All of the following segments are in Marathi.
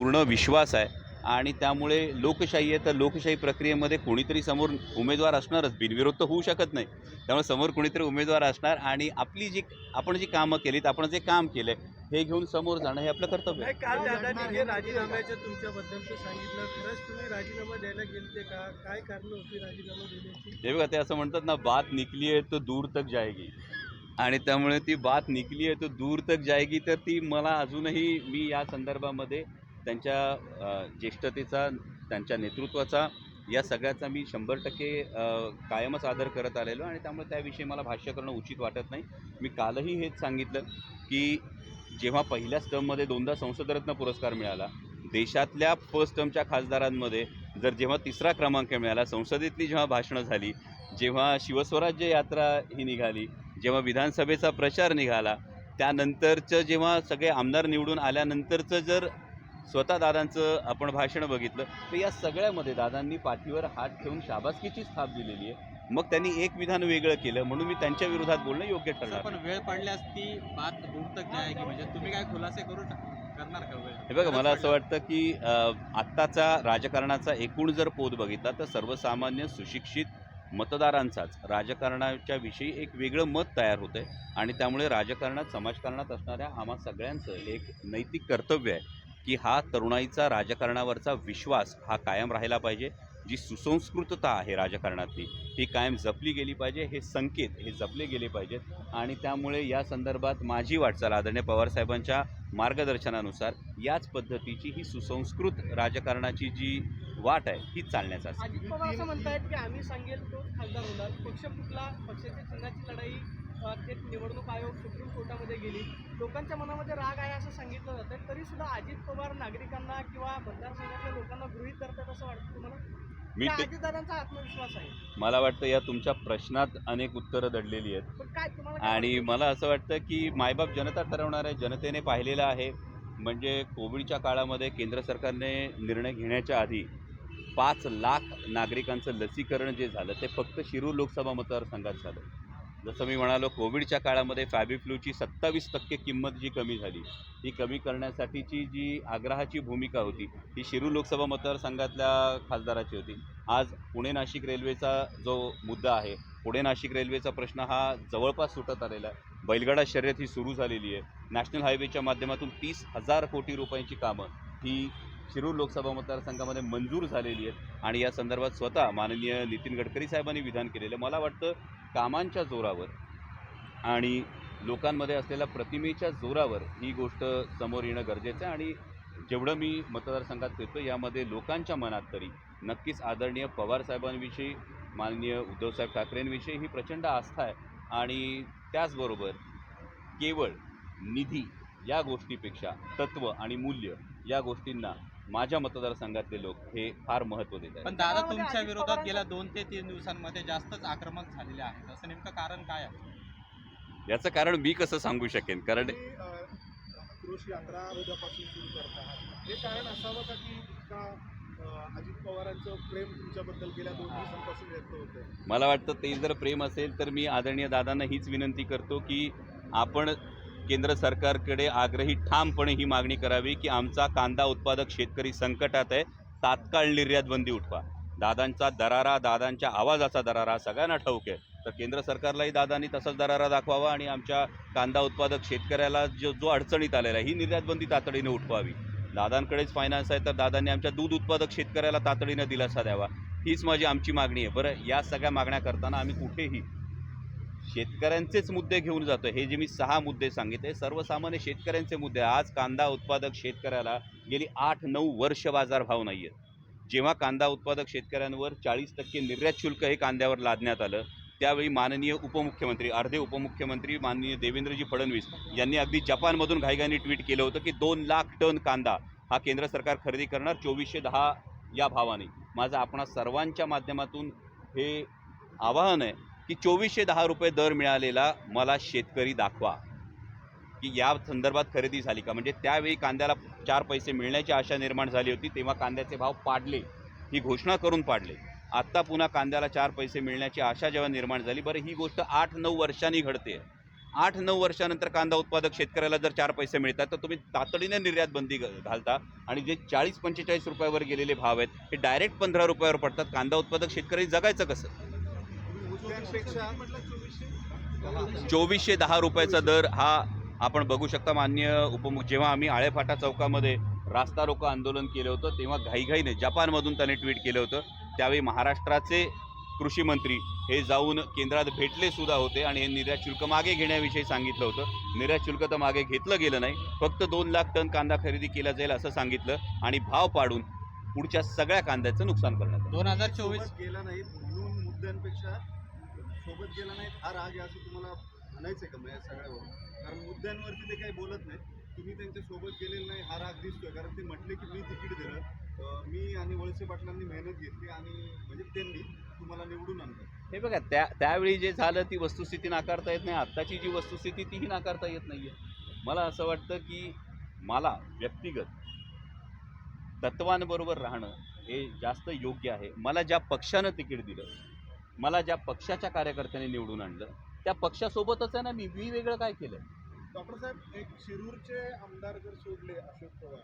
पूर्ण विश्वास आहे. आणि त्यामुळे लोकशाही आहे तर लोकशाही प्रक्रियेमध्ये कोणीतरी समोर उमेदवार असणारच. बिनविरोध तर होऊ शकत नाही. त्यामुळे समोर कोणीतरी उमेदवार असणार आणि आपली जी आपण जी कामं केलीत आपण जे काम केलं हे घेऊन समोर जाणं हे आपलं कर्तव्य आहे. नाही काल दादांनी जे राजीनाम्याचं तुमच्याबद्दलचं सांगितलं. खरंच तुम्ही राजीनामा द्यायला गेलते का? काय कारण होती राजीनामा देण्याची? हे बघा ते असं म्हणतात ना बात निकली आहे तो दूर तक जाएगी. आणि त्यामुळे ती बात निकली आहे तो दूर तक जाएगी तर ती मला अजूनही मी या संदर्भामध्ये त्यांच्या ज्येष्ठतेचा त्यांच्या नेतृत्वाचा या सगळ्याचा मी शंभर टक्के कायमच आदर करत आलेलो आणि त्यामुळे त्याविषयी मला भाष्य करणं उचित वाटत नाही. मी कालही हेच सांगितलं की जेव्हा पहिल्या टर्ममध्ये दोनदा संसदरत्न पुरस्कार मिळाला देशातल्या फर्स्ट टर्मच्या खासदारांमध्ये जर जेव्हा तिसरा क्रमांक मिळाला संसदेतली जेव्हा भाषणं झाली जेव्हा शिवस्वराज्य यात्रा ही निघाली जेव्हा विधानसभेचा प्रचार निघाला त्यानंतरचं जेव्हा सगळे आमदार निवडून आल्यानंतरचं जर स्वतः दादांचं आपण भाषण बघितलं तर या सगळ्यामध्ये दादांनी पाठीवर हात ठेवून शाबासकीची थाप दिलेली आहे. मग त्यांनी एक विधान वेगळं केलं म्हणून मी त्यांच्या विरोधात बोलणं योग्य ठरणार पण वेळ पडल्यास ती बात दूर तक जाएगी म्हणजे तुम्ही काय खुलासे करू करणार का वेळ? हे बघा मला असं वाटतं की आत्ताचा राजकारणाचा एकूण जर पोत बघितला तर सर्वसामान्य सुशिक्षित मतदारांचाच राजकारणाच्या विषयी एक वेगळं मत तयार होतं आहे आणि त्यामुळे राजकारणात समाजकारणात असणाऱ्या आम्हा सगळ्यांचं एक नैतिक कर्तव्य आहे. की हा तरुणाईचा राजकारणावरचा विश्वास हा कायम राहिला पाहिजे. जी सुसंस्कृतता आहे राजकारणातली ही कायम जपली गेली पाहिजे हे संकेत हे जपले गेले पाहिजेत. आणि त्यामुळे या संदर्भात माझी वाटचाल आदरणीय पवारसाहेबांच्या मार्गदर्शनानुसार याच पद्धतीची ही सुसंस्कृत राजकारणाची जी वाट आहे ही चालण्याचा असते अजित पवार असं म्हणतायत की आम्ही सांगेल तोच खासदार होणार. पक्ष फुटला पक्षाच्या चिन्हाची लढाई थेट निवडणूक आयोग सुप्रीम कोर्टामध्ये गेली. लोकांच्या मनामध्ये राग आहे असं सांगितलं जातं तरी सुद्धा अजित पवार नागरिकांना किंवा मतदारसंघातल्या लोकांना गृहीत करतात असं वाटतं तुम्हाला? मी अजितदादांचा आत्मविश्वास आहे. मला वाटतं या तुमच्या प्रश्नात अनेक उत्तरं दडलेली आहेत. आणि? मला असं वाटतं की मायबाप जनता ठरवणार आहे जनतेने पाहिलेलं आहे. म्हणजे कोविडच्या काळामध्ये केंद्र सरकारने निर्णय घेण्याच्या आधी पाच लाख नागरिकांचं लसीकरण जे झालं ते फक्त शिरूर लोकसभा मतदारसंघात झालं. जसं मी म्हणालो कोविडच्या काळामध्ये फॅबिफ्लूची सत्तावीस टक्के किंमत जी कमी झाली ती कमी करण्यासाठीची जी आग्रहाची भूमिका होती ही शिरू लोकसभा मतदारसंघातल्या खासदाराची होती. आज पुणे नाशिक रेल्वेचा जो मुद्दा आहे पुणे नाशिक रेल्वेचा प्रश्न हा जवळपास सुटत आलेला आहे. बैलगाडा शर्यत ही सुरू झालेली आहे. नॅशनल हायवेच्या माध्यमातून तीस हजार कोटी रुपयांची कामं ही शिरूर लोकसभा मतदारसंघामध्ये मंजूर झालेली आहेत. आणि या संदर्भात स्वतः माननीय नितीन गडकरी साहेबांनी विधान केलेलं मला वाटतं कामांच्या जोरावर आणि लोकांमध्ये असलेल्या प्रतिमेच्या जोरावर ही गोष्ट समोर येणं गरजेचं आहे. आणि जेवढं मी मतदारसंघात फिरतो यामध्ये लोकांच्या मनात तरी नक्कीच आदरणीय पवारसाहेबांविषयी माननीय उद्धवसाहेब ठाकरेंविषयी ही प्रचंड आस्था आहे. आणि त्याचबरोबर केवळ निधी या गोष्टीपेक्षा तत्त्व आणि मूल्य या गोष्टींना माझ्या मतदारसंघातले लोक हे फार महत्त्व देत आहेत. पण दादा तुमच्या विरोधात गेल्या दोन ते तीन दिवसांमध्ये जास्तच आक्रमक झालेले आहेत. असं नेमकं कारण काय आहे? याचं कारण मी कसं सांगू शकेन? कारण यात्रा उद्यापासून सुरू करत. हे कारण असावं का की अजित पवारांचं प्रेम तुमच्याबद्दल गेल्या दोन दिवसांपासून व्यक्त होतं मला वाटतं ते जर प्रेम असेल तर मी आदरणीय दादांना हीच विनंती करतो की आपण केंद्र सरकारकडे आग्रही ठामपणे ही मागणी करावी की आमचा कांदा उत्पादक शेतकरी संकटात आहे तात्काळ निर्यात बंदी उठवा. दादांचा दरारा दादांच्या आवाजाचा दरारा सगळ्यांना ठाऊक आहे. तर केंद्र सरकारलाही दादांनी तसाच दरारा दाखवावा आणि आमच्या कांदा उत्पादक शेतकऱ्याला जो जो अडचणीत आलेला आहे ही निर्यात बंदी तातडीने उठवावी. दादांकडेच फायनान्स आहे तर दादांनी आमच्या दूध उत्पादक शेतकऱ्याला तातडीनं दिलासा द्यावा. हीच माझी आमची मागणी आहे. बरं या सगळ्या मागण्या करताना आम्ही कुठेही शेतकऱ्यांचेच मुद्दे घेऊन जातो. हे जे मी सहा मुद्दे सांगितले सर्वसामान्य शेतकऱ्यांचे मुद्दे. आज कांदा उत्पादक शेतकऱ्याला गेली आठ नऊ वर्ष बाजारभाव नाही आहेत जेव्हा कांदा उत्पादक शेतकऱ्यांवर चाळीस टक्के निर्यात शुल्क हे कांद्यावर लादण्यात आलं त्यावेळी माननीय उपमुख्यमंत्री अर्धे उपमुख्यमंत्री माननीय देवेंद्रजी फडणवीस यांनी अगदी जपानमधून घाईघाईने ट्विट केलं होतं की दोन लाख टन कांदा हा केंद्र सरकार खरेदी करणार चोवीसशे दहा या भावाने. माझं आपणा सर्वांच्या माध्यमातून हे आवाहन आहे की चोवीसशे दहा रुपये दर मिळालेला मला शेतकरी दाखवा. की या संदर्भात खरेदी झाली का? म्हणजे त्यावेळी कांद्याला चार पैसे मिळण्याची आशा निर्माण झाली होती तेव्हा कांद्याचे भाव पाडले. ही घोषणा करून पाडले. आत्ता पुन्हा कांद्याला चार पैसे मिळण्याची आशा जेव्हा निर्माण झाली बरं ही गोष्ट आठ नऊ वर्षांनी घडते. आठ नऊ वर्षानंतर कांदा उत्पादक शेतकऱ्याला जर चार पैसे मिळतात तर तुम्ही तातडीने निर्यात बंदी घालता. आणि जे चाळीस पंचेचाळीस रुपयावर गेलेले भाव आहेत हे डायरेक्ट पंधरा रुपयावर पडतात. कांदा उत्पादक शेतकरी जगायचं कसं? चोवीसशे दहा रुपयाचा दर हा आपण बघू शकता मान्य उपमुख जेव्हा आम्ही आळेफाटा चौकामध्ये रास्ता रोको आंदोलन केलं होतं तेव्हा घाईघाईने जपानमधून त्याने ट्विट केलं होतं. त्यावेळी महाराष्ट्राचे कृषी मंत्री हे जाऊन केंद्रात भेटले सुद्धा होते आणि हे निर्यात शुल्क मागे घेण्याविषयी सांगितलं होतं. निर्यात शुल्क तर मागे घेतलं गेलं नाही फक्त दोन लाख टन कांदा खरेदी केला जाईल असं सांगितलं आणि भाव पाडून पुढच्या सगळ्या कांद्याचं नुकसान करण्यात आलं. दोन हजार चोवीस गेला म्हणून मुद्द्यांपेक्षा सोबत गेला नाहीत हा राग आहे असं तुम्हाला म्हणायचं आहे का म्हणजे सगळ्यावर कारण मुद्द्यांवरती ते काही बोलत नाहीत. तुम्ही त्यांच्यासोबत गेलेलं नाही हा राग दिसतोय. कारण ते म्हटले की मी तिकीट दिलं. मी आणि वळसे पाटलांनी मेहनत घेतली आणि म्हणजे त्यांनी तुम्हाला निवडून आणलं. हे बघा त्या त्यावेळी जे झालं ती वस्तुस्थिती नाकारता येत नाही. आत्ताची जी वस्तुस्थिती तीही नाकारता येत नाही आहे मला असं वाटतं की मला व्यक्तिगत तत्वांबरोबर राहणं हे जास्त योग्य आहे. मला ज्या पक्षानं तिकीट दिलं मला ज्या पक्षाच्या कार्यकर्त्यांनी निवडून आणलं त्या पक्षासोबतच आहे ना मी मी वेगळं काय केलं डॉक्टर साहेब एक शिरूरचे आमदार जर सोडले अशोक पवार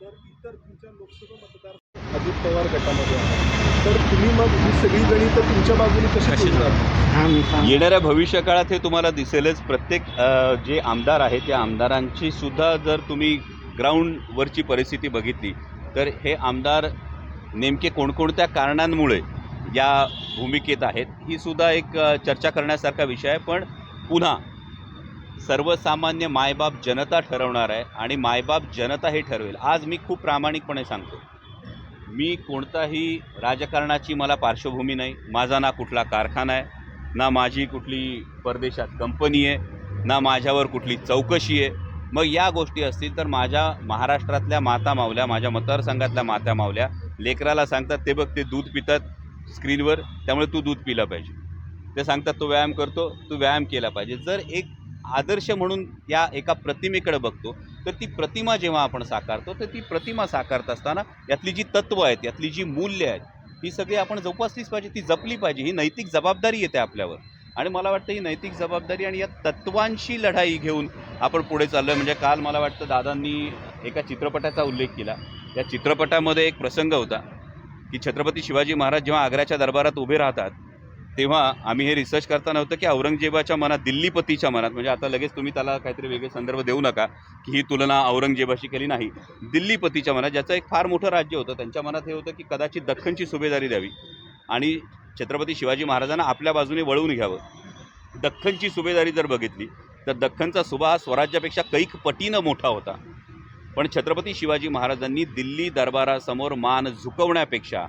तर इतर तुमच्या लोकसभा मतदार अजित पवार गटामध्ये आहे. तर तुम्ही मग ही सगळी गणितं तुमच्या बाजूने कशी? येणाऱ्या भविष्य काळात हे तुम्हाला दिसेलच. प्रत्येक जे आमदार आहेत त्या आमदारांची सुद्धा जर तुम्ही ग्राउंडवरची परिस्थिती बघितली तर हे आमदार नेमके कोणकोणत्या कारणांमुळे या भूमिकेत आहेत. ही सुद्धा एक चर्चा करण्यासारखा विषय आहे. पण पुन्हा सर्वसामान्य मायबाप जनता ठरवणार आहे आणि मायबाप जनता हे ठरवेल. आज मी खूप प्रामाणिकपणे सांगतो. मी कोणताही राजकारणाची मला पार्श्वभूमी नाही. माझा ना कुठला कारखाना आहे ना माझी कुठली परदेशात कंपनी आहे ना माझ्यावर कुठली चौकशी आहे. मग या गोष्टी असतील तर माझ्या महाराष्ट्रातल्या माता मावल्या माझ्या मतदारसंघातल्या माता मावल्या लेकराला सांगतात ते बघ ते दूध पितात स्क्रीनवर त्यामुळे तू दूध पिलं पाहिजे. ते सांगतात तो व्यायाम करतो तू व्यायाम केला पाहिजे. जर एक आदर्श म्हणून या एका प्रतिमेकडे बघतो तर ती प्रतिमा जेव्हा आपण साकारतो तर ती प्रतिमा साकारत असताना यातली जी तत्त्व आहेत यातली जी मूल्य आहेत ही सगळी आपण जोपासलीच पाहिजे ती जपली पाहिजे. ही नैतिक जबाबदारी येते आपल्यावर. आणि मला वाटतं ही नैतिक जबाबदारी आणि या तत्वांशी लढाई घेऊन आपण पुढे चाललो आहे म्हणजे काल मला वाटतं दादांनी एका चित्रपटाचा उल्लेख केला. या चित्रपटामध्ये एक प्रसंग होता. की छत्रपती शिवाजी महाराज जेव्हा आग्र्याच्या दरबारात उभे राहतात तेव्हा आम्ही हे रिसर्च करताना होतं की औरंगजेबाच्या मनात दिल्लीपतीच्या मनात म्हणजे आता लगेच तुम्ही त्याला काहीतरी वेगळे संदर्भ देऊ नका की ही तुलना औरंगजेबाशी केली नाही. दिल्लीपतीच्या मनात ज्याचं एक फार मोठं राज्य होतं त्यांच्या मनात हे होतं की कदाचित दख्खनची सुभेदारी द्यावी आणि छत्रपती शिवाजी महाराजांना आपल्या बाजूने वळवून घ्यावं. दख्खनची सुभेदारी जर बघितली तर दख्खनचा सुभा हा स्वराज्यापेक्षा कैक पटीनं मोठा होता. पण छत्रपती शिवाजी महाराजांनी दिल्ली दरबारासमोर मान झुकवण्यापेक्षा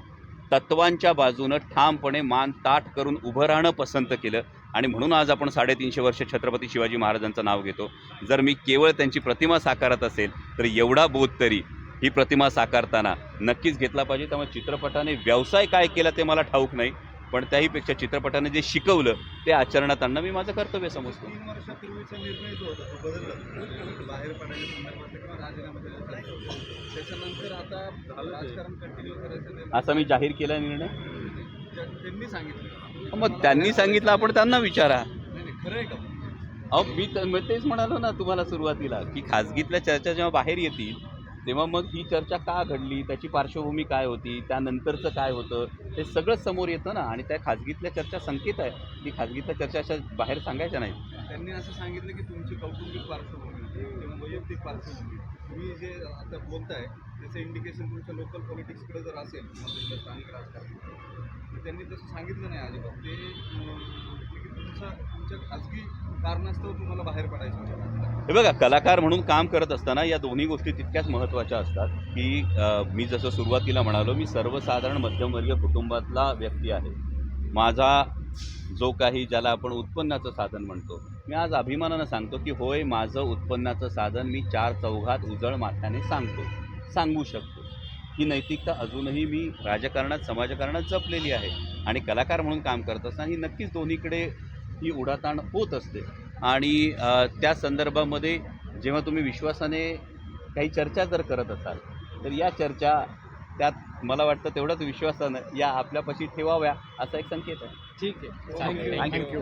तत्वांच्या बाजूनं ठामपणे मान ताठ करून उभं राहणं पसंत केलं. आणि म्हणून आज आपण साडेतीनशे वर्ष छत्रपती शिवाजी महाराजांचं नाव घेतो. जर मी केवळ त्यांची प्रतिमा साकारत असेल तर एवढा बोध तरी ही प्रतिमा साकारताना नक्कीच घेतला पाहिजे. त्यामुळे चित्रपटाने व्यवसाय काय केला ते मला ठाऊक नाही. पण त्याहीपेक्षा चित्रपटाने जे शिकवलं ते आचरणात आणणं मी माझं कर्तव्य समजतो. असा मी जाहीर केला निर्णय. त्यांनी सांगितलं. मग त्यांनी सांगितलं आपण त्यांना विचारा. अहो मी तेच म्हणालो ना तुम्हाला सुरुवातीला की खाजगीतल्या चर्चा जेव्हा बाहेर येतील तेव्हा मग ही चर्चा का घडली? त्याची पार्श्वभूमी काय होती? त्यानंतरचं काय होतं? हे सगळंच समोर येतं ना आणि त्या खाजगीतल्या चर्चा संकेत आहे. की खाजगीतल्या चर्चा अशा बाहेर सांगायच्या नाहीत. त्यांनी असं सांगितलं की तुमची कौटुंबिक पार्श्वभूमी किंवा वैयक्तिक पार्श्वभूमी. तुम्ही जे आता बोलताय त्याचं इंडिकेशन तुमच्या लोकल पॉलिटिक्सकडे जर असेल स्थानिक राजकारण तर त्यांनी तसं सांगितलं नाही अजिबात. ते तुमचा तुमच्या खाजगी कारणास्तव तुम्हाला बाहेर पडायचं होतं. हे बघा कलाकार म्हणून काम करत असताना या दोन्ही गोष्टी तितक्याच महत्त्वाच्या असतात की मी जसं सुरुवातीला म्हणालो मी सर्वसाधारण मध्यमवर्गीय कुटुंबातला व्यक्ती आहे. माझा जो काही ज्याला आपण उत्पन्नाचं साधन म्हणतो मी आज अभिमानानं सांगतो की होय माझं उत्पन्नाचं साधन मी चार चौघात उजळ माथ्याने सांगतो सांगू शकतो. ही नैतिकता अजूनही मी राजकारणात समाजकारणात जपलेली आहे. आणि कलाकार म्हणून काम करत असताना ही नक्कीच दोन्हीकडे ही उडाताण होत असते. आणि त्या संदर्भामध्ये जेव्हा तुम्ही विश्वासाने काही चर्चा जर करत असाल तर या चर्चा त्यात मला वाटतं तेवढाच विश्वासानं या आपल्यापाशी ठेवाव्या असा एक संकेत आहे. ठीक आहे. थँक्यू